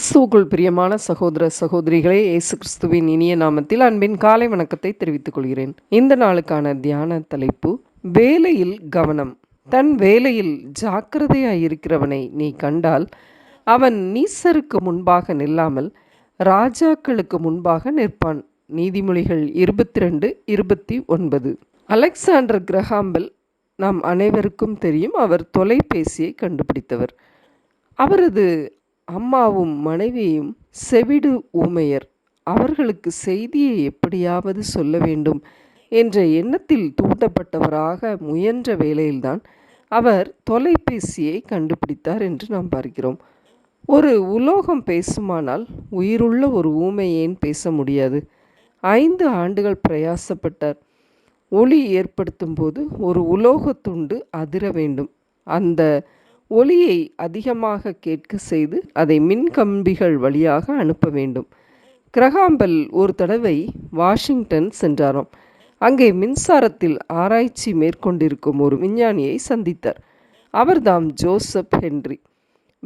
கிறிஸ்துவுக்குள் பிரியமான சகோதர சகோதரிகளே இயேசு கிறிஸ்துவின் இனிய நாமத்தில் அன்பின் காலை வணக்கத்தை தெரிவித்துக் கொள்கிறேன். இந்த நாளுக்கான தியான தலைப்பு வேலையில் கவனம். தன் வேலையில் ஜாக்கிரதையாய் இருக்கிறவனை நீ கண்டால் அவன் நீசருக்கு முன்பாக நில்லாமல் ராஜாக்களுக்கு முன்பாக நிற்பான். நீதிமொழிகள் இருபத்தி ரெண்டு இருபத்தி ஒன்பது. அலெக்சாண்டர் கிரஹாம்பல் நாம் அனைவருக்கும் தெரியும் அவர் தொலைபேசியை கண்டுபிடித்தவர். அவரது அம்மாவும் மனைவியும் செவிடு ஊமையர். அவர்களுக்கு செய்தியை எப்படியாவது சொல்ல வேண்டும் என்ற எண்ணத்தில் தூண்டப்பட்டவராக முயன்ற வேளையில்தான் அவர் தொலைபேசியை கண்டுபிடித்தார் என்று நாம் பார்க்கிறோம். ஒரு உலோகம் பேசுமானால் உயிருள்ள ஒரு ஊமை ஏன் பேச முடியாது? ஐந்து ஆண்டுகள் பிரயாசப்பட்டார். ஒளி ஏற்படுத்தும் போது ஒரு உலோகத்துண்டு அதிர வேண்டும். அந்த ஒலியை அதிகமாக கேட்க செய்து அதை மின்கம்பிகள் வழியாக அனுப்ப வேண்டும். கிரகாம்பல் ஒரு தடவை வாஷிங்டன் சென்றாராம். அங்கே மின்சாரத்தில் ஆராய்ச்சி மேற்கொண்டிருக்கும் ஒரு விஞ்ஞானியை சந்தித்தார். அவர்தாம் ஜோசப் ஹென்றி.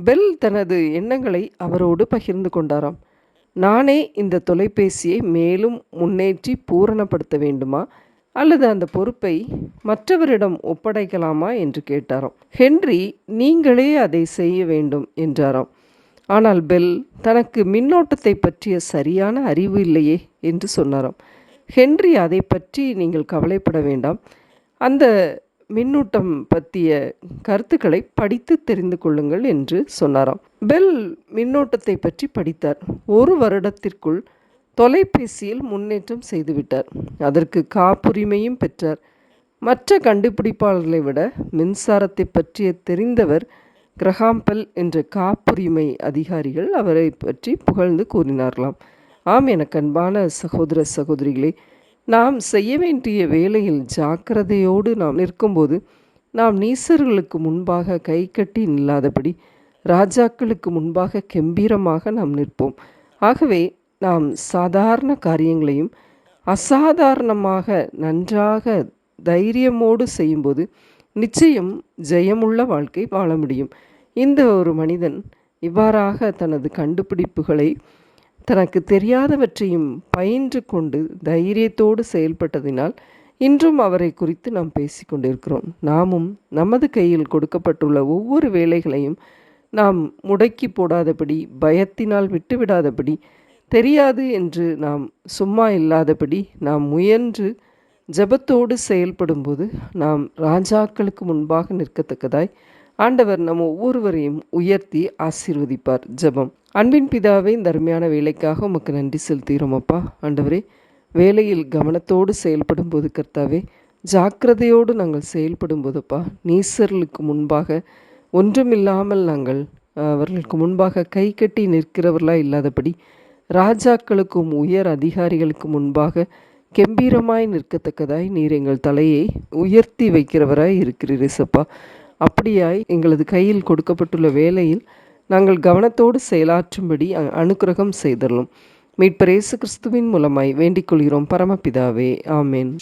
பெல் தனது எண்ணங்களை அவரோடு பகிர்ந்து கொண்டாராம். நானே இந்த தொலைபேசியை மேலும் முன்னேற்றி பூரணப்படுத்த வேண்டுமா? அல்லது அந்த பொறுப்பை மற்றவரிடம் ஒப்படைக்கலாமா என்று கேட்டாராம். ஹென்றி நீங்களே அதை செய்ய வேண்டும் என்றாராம். ஆனால் பெல் தனக்கு மின்னோட்டத்தை பற்றிய சரியான அறிவு இல்லையே என்று சொன்னாராம். ஹென்றி அதை பற்றி நீங்கள் கவலைப்பட வேண்டாம். அந்த மின்னூட்டம் பற்றிய கருத்துக்களை படித்து தெரிந்து கொள்ளுங்கள் என்று சொன்னாராம். பெல் மின்னோட்டத்தை பற்றி படித்தார். ஒரு வருடத்திற்குள் தொலைபேசியில் முன்னேற்றம் செய்துவிட்டார். அதற்கு காப்புரிமையும் பெற்றார். மற்ற கண்டுபிடிப்பாளர்களை விட மின்சாரத்தை பற்றிய தெரிந்தவர் கிரஹாம்பல் என்ற காப்புரிமை அதிகாரிகள் அவரை பற்றி புகழ்ந்து கூறினார்களாம். ஆம் எனக்கு அன்பான சகோதர சகோதரிகளே நாம் செய்ய வேண்டிய வேலையில் ஜாக்கிரதையோடு நாம் நிற்கும்போது நாம் நீசர்களுக்கு முன்பாக கை கட்டி நில்லாதபடி ராஜாக்களுக்கு முன்பாக கெம்பீரமாக நாம் நிற்போம். ஆகவே நாம் சாதாரண காரியங்களையும் அசாதாரணமாக நன்றாக தைரியமோடு செய்யும்போது நிச்சயம் ஜெயமுள்ள வாழ்க்கை வாழ முடியும். இந்த ஒரு மனிதன் இவ்வாறாக தனது கண்டுபிடிப்புகளை தனக்கு தெரியாதவற்றையும் பயின்று கொண்டு தைரியத்தோடு செயல்பட்டதினால் இன்றும் அவரை குறித்து நாம் பேசிக்கொண்டிருக்கிறோம் நாமும் நமது கையில் கொடுக்கப்பட்டுள்ள ஒவ்வொரு வேலைகளையும் நாம் முடக்கி போடாதபடி பயத்தினால் விட்டுவிடாதபடி தெரியாது என்று நாம் சும்மா இல்லாதபடி நாம் முயன்று ஜபத்தோடு செயல்படும்போது நாம் ராஜாக்களுக்கு முன்பாக நிற்கத்தக்கதாய் ஆண்டவர் நம் ஒவ்வொருவரையும் உயர்த்தி ஆசீர்வதிப்பார் ஜபம். அன்பின் பிதாவே இந்த அருமையான வேலைக்காக உமக்கு நன்றி செலுத்துகிறோம் அப்பா. ஆண்டவரே வேலையில் கவனத்தோடு செயல்படும் போது கர்த்தாவே ஜாக்கிரதையோடு நாங்கள் செயல்படும் போதுப்பா நீசர்களுக்கு முன்பாக ஒன்றுமில்லாமல் நாங்கள் அவர்களுக்கு முன்பாக கை கட்டி நிற்கிறவர்களாக இல்லாதபடி ராஜாக்களுக்கும் உயர் அதிகாரிகளுக்கு முன்பாக கெம்பீரமாய் நிற்கத்தக்கதாய் நீர் எங்கள் தலையை உயர்த்தி வைக்கிறவராய் இருக்கிறீர் இசப்பா. அப்படியாய் எங்களது கையில் கொடுக்கப்பட்டுள்ள வேலையில் நாங்கள் கவனத்தோடு செயலாற்றும்படி அனுக்கிரகம் செய்தரலும். இயேசு கிறிஸ்துவின் மூலமாய் வேண்டிக் கொள்கிறோம். பரமபிதாவே ஆமேன்.